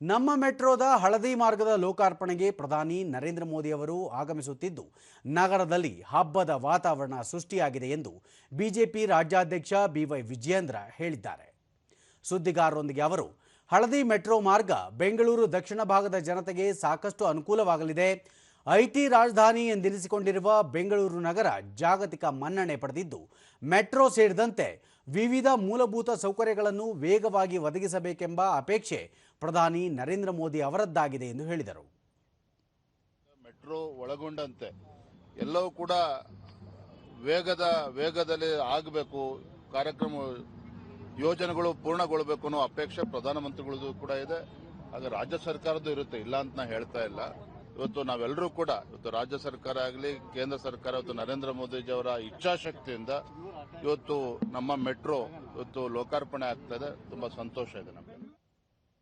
ನಮ್ಮ ಮೆಟ್ರೋದ ಹಳದಿ ಮಾರ್ಗದ ಲೋಕಾರ್ಪಣೆಗೆ ಪ್ರಧಾನಿ ನರೇಂದ್ರ ಮೋದಿ ಅವರು ಆಗಮಿಸುತ್ತಿದ್ದು, ನಗರದಲ್ಲಿ ಹಬ್ಬದ ವಾತಾವರಣ ಸೃಷ್ಟಿಯಾಗಿದೆ ಎಂದು ಬಿಜೆಪಿ ರಾಜ್ಯಾಧ್ಯಕ್ಷ ಬಿವೈ ವಿಜಯೇಂದ್ರ ಹೇಳಿದ್ದಾರೆ. ಸುದ್ದಿಗಾರರೊಂದಿಗೆ ಅವರು, ಹಳದಿ ಮೆಟ್ರೋ ಮಾರ್ಗ ಬೆಂಗಳೂರು ದಕ್ಷಿಣ ಭಾಗದ ಜನತೆಗೆ ಸಾಕಷ್ಟು ಅನುಕೂಲವಾಗಲಿದೆ ಐಟಿ ರಾಜಧಾನಿ ಎಂದೆನಿಸಿಕೊಂಡಿರುವ ಬೆಂಗಳೂರು ನಗರ ಜಾಗತಿಕ ಮನ್ನಣೆ ಪಡೆದಿದ್ದು, ಮೆಟ್ರೋ ಸೇರಿದಂತೆ ವಿವಿಧ ಮೂಲಭೂತ ಸೌಕರ್ಯಗಳನ್ನು ವೇಗವಾಗಿ ಒದಗಿಸಬೇಕೆಂಬ ಅಪೇಕ್ಷೆ ಪ್ರಧಾನಿ ನರೇಂದ್ರ ಮೋದಿ ಅವರದ್ದಾಗಿದೆ ಎಂದು ಹೇಳಿದರು. ಮೆಟ್ರೋ ಒಳಗೊಂಡಂತೆ ಎಲ್ಲವೂ ಕೂಡ ವೇಗದ, ವೇಗದಲ್ಲಿ ಆಗಬೇಕು, ಕಾರ್ಯಕ್ರಮ, ಯೋಜನೆಗಳು ಪೂರ್ಣಗೊಳ್ಳಬೇಕು ಅನ್ನೋ ಅಪೇಕ್ಷೆ ಪ್ರಧಾನಮಂತ್ರಿಗಳದ್ದು ಕೂಡ ಇದೆ. ಅದು ರಾಜ್ಯ ಸರ್ಕಾರದ್ದು ಇರುತ್ತೆ, ಇಲ್ಲ ಅಂತ ನಾ ಹೇಳ್ತಾ ಇಲ್ಲ. ಇವತ್ತು ನಾವೆಲ್ಲರೂ ಕೂಡ, ಇವತ್ತು ರಾಜ್ಯ ಸರ್ಕಾರ ಆಗಲಿ, ಕೇಂದ್ರ ಸರ್ಕಾರ, ಇವತ್ತು ನರೇಂದ್ರ ಮೋದಿಜಿ ಅವರ ಇಚ್ಛಾಶಕ್ತಿಯಿಂದ ಇವತ್ತು ನಮ್ಮ ಮೆಟ್ರೋ, ಇವತ್ತು ಲೋಕಾರ್ಪಣೆ ಆಗ್ತಾ ಇದೆ. ತುಂಬಾ ಸಂತೋಷ ಇದೆ ನಮಗೆ.